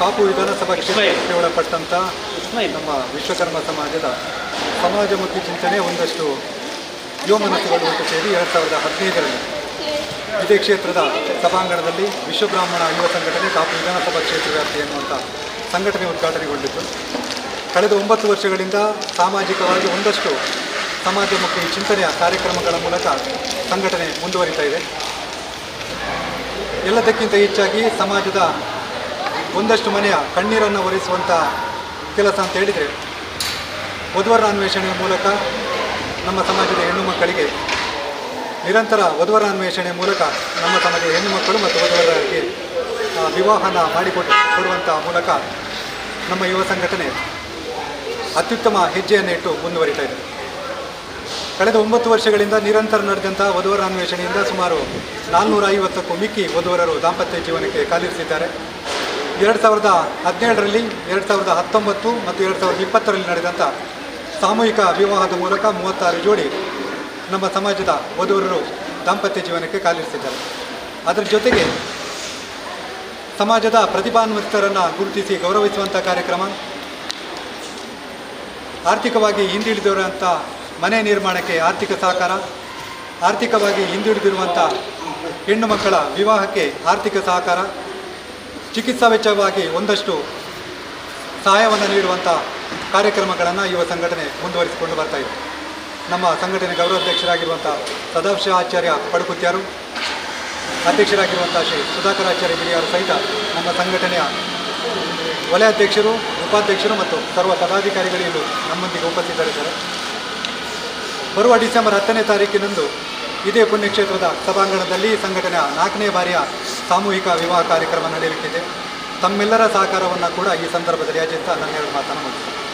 ಕಾಪು ವಿಧಾನಸಭಾ ಕ್ಷೇತ್ರಕ್ಕೆ ಒಳಪಟ್ಟಂಥ ನಮ್ಮ ವಿಶ್ವಕರ್ಮ ಸಮಾಜದ ಸಮಾಜಮುಖಿ ಚಿಂತನೆ ಒಂದಷ್ಟು ಯುವ ಮನಸ್ಸುಗಳು ಅಂತ ಸೇರಿ ಎರಡು ಸಾವಿರದ ಹದಿನೈದರಲ್ಲಿ ಇದೇ ಕ್ಷೇತ್ರದ ಸಭಾಂಗಣದಲ್ಲಿ ವಿಶ್ವಬ್ರಾಹ್ಮಣ ಯುವ ಸಂಘಟನೆ ಕಾಪು ವಿಧಾನಸಭಾ ಕ್ಷೇತ್ರ ವ್ಯಾಪ್ತಿ ಎನ್ನುವಂಥ ಸಂಘಟನೆ ಉದ್ಘಾಟನೆಗೊಂಡಿತ್ತು. ಕಳೆದ ಒಂಬತ್ತು ವರ್ಷಗಳಿಂದ ಸಾಮಾಜಿಕವಾಗಿ ಒಂದಷ್ಟು ಸಮಾಜಮುಖಿ ಚಿಂತನೆಯ ಕಾರ್ಯಕ್ರಮಗಳ ಮೂಲಕ ಸಂಘಟನೆ ಮುಂದುವರಿತಾ ಇದೆ. ಎಲ್ಲದಕ್ಕಿಂತ ಹೆಚ್ಚಾಗಿ ಸಮಾಜದ ಒಂದಷ್ಟು ಮನೆಯ ಕಣ್ಣೀರನ್ನು ಒರೆಸುವಂಥ ಕೆಲಸ ಅಂತ ಹೇಳಿದರೆ, ವಧುವರ ಅನ್ವೇಷಣೆಯ ಮೂಲಕ ನಮ್ಮ ಸಮಾಜದ ಹೆಣ್ಣು ಮಕ್ಕಳಿಗೆ ನಿರಂತರ ವಧುವರ ಅನ್ವೇಷಣೆಯ ಮೂಲಕ ನಮ್ಮ ಸಮಾಜದ ಹೆಣ್ಣು ಮಕ್ಕಳು ಮತ್ತು ವಧುವರರಿಗೆ ವಿವಾಹನ ಮಾಡಿಕೊಟ್ಟು ಕೊಡುವಂಥ ಮೂಲಕ ನಮ್ಮ ಯುವ ಸಂಘಟನೆ ಅತ್ಯುತ್ತಮ ಹೆಜ್ಜೆಯನ್ನು ಇಟ್ಟು ಮುಂದುವರಿತಾ ಇದೆ. ಕಳೆದ ಒಂಬತ್ತು ವರ್ಷಗಳಿಂದ ನಿರಂತರ ನಡೆದಂಥ ವಧುವರ ಅನ್ವೇಷಣೆಯಿಂದ ಸುಮಾರು ನಾಲ್ನೂರ ಐವತ್ತಕ್ಕೂ ಮಿಕ್ಕಿ ವಧುವರರು ದಾಂಪತ್ಯ ಜೀವನಕ್ಕೆ ಕಾಲಿರಿಸಿದ್ದಾರೆ. ಎರಡು ಸಾವಿರದ ಹದಿನೇಳರಲ್ಲಿ, ಎರಡು ಸಾವಿರದ ಹತ್ತೊಂಬತ್ತು ಮತ್ತು ಎರಡು ಸಾವಿರದ ಇಪ್ಪತ್ತರಲ್ಲಿ ನಡೆದಂಥ ಸಾಮೂಹಿಕ ವಿವಾಹದ ಮೂಲಕ ಮೂವತ್ತಾರು ಜೋಡಿ ನಮ್ಮ ಸಮಾಜದ ವಧುವರರು ದಾಂಪತ್ಯ ಜೀವನಕ್ಕೆ ಕಾಲಿರಿಸಿದ್ದಾರೆ. ಅದರ ಜೊತೆಗೆ ಸಮಾಜದ ಪ್ರತಿಭಾನ್ವಿತರನ್ನು ಗುರುತಿಸಿ ಗೌರವಿಸುವಂಥ ಕಾರ್ಯಕ್ರಮ, ಆರ್ಥಿಕವಾಗಿ ಹಿಂದುಳಿದಿರುವಂಥ ಮನೆ ನಿರ್ಮಾಣಕ್ಕೆ ಆರ್ಥಿಕ ಸಹಕಾರ, ಆರ್ಥಿಕವಾಗಿ ಹಿಂದುಳಿದಿರುವಂಥ ಹೆಣ್ಣು ಮಕ್ಕಳ ವಿವಾಹಕ್ಕೆ ಆರ್ಥಿಕ ಸಹಕಾರ ಚಿಕಿತ್ಸಾ ವೆಚ್ಚವಾಗಿ ಒಂದಷ್ಟು ಸಹಾಯವನ್ನು ನೀಡುವಂಥ ಕಾರ್ಯಕ್ರಮಗಳನ್ನು ಯುವ ಸಂಘಟನೆ ಮುಂದುವರಿಸಿಕೊಂಡು ಬರ್ತಾ ಇದೆ. ನಮ್ಮ ಸಂಘಟನೆ ಗೌರವಾಧ್ಯಕ್ಷರಾಗಿರುವಂಥ ಸದಾಶಿವ ಆಚಾರ್ಯ ಪಡುಕುತ್ಯಾರು ಅಧ್ಯಕ್ಷರಾಗಿರುವಂಥ ಶ್ರೀ ಸುಧಾಕರಾಚಾರ್ಯ ಗಿರಿಯವರು ಸಹಿತ ನಮ್ಮ ಸಂಘಟನೆಯ ವಲಯಾಧ್ಯಕ್ಷರು, ಉಪಾಧ್ಯಕ್ಷರು ಮತ್ತು ಸರ್ವ ಪದಾಧಿಕಾರಿಗಳಿಗೂ ನಮ್ಮೊಂದಿಗೆ ಉಪಸ್ಥಿತರಿದ್ದಾರೆ. ಬರುವ ಡಿಸೆಂಬರ್ ಹತ್ತನೇ ತಾರೀಕಿನಂದು ಇದೇ ಪುಣ್ಯಕ್ಷೇತ್ರದ ಸಭಾಂಗಣದಲ್ಲಿ ಸಂಘಟನೆಯ ನಾಲ್ಕನೇ ಬಾರಿಯ ಸಾಮೂಹಿಕ ವಿವಾಹ ಕಾರ್ಯಕ್ರಮ ನಡೆಯಲಿಕ್ಕಿದೆ. ತಮ್ಮೆಲ್ಲರ ಸಹಕಾರವನ್ನು ಕೂಡ ಈ ಸಂದರ್ಭದಲ್ಲಿ ಯಾಚಿಸ್ತಾ ನನ್ನ ಎರಡು ಮಾತನ್ನು ಮುಗಿಸ್ತೇನೆ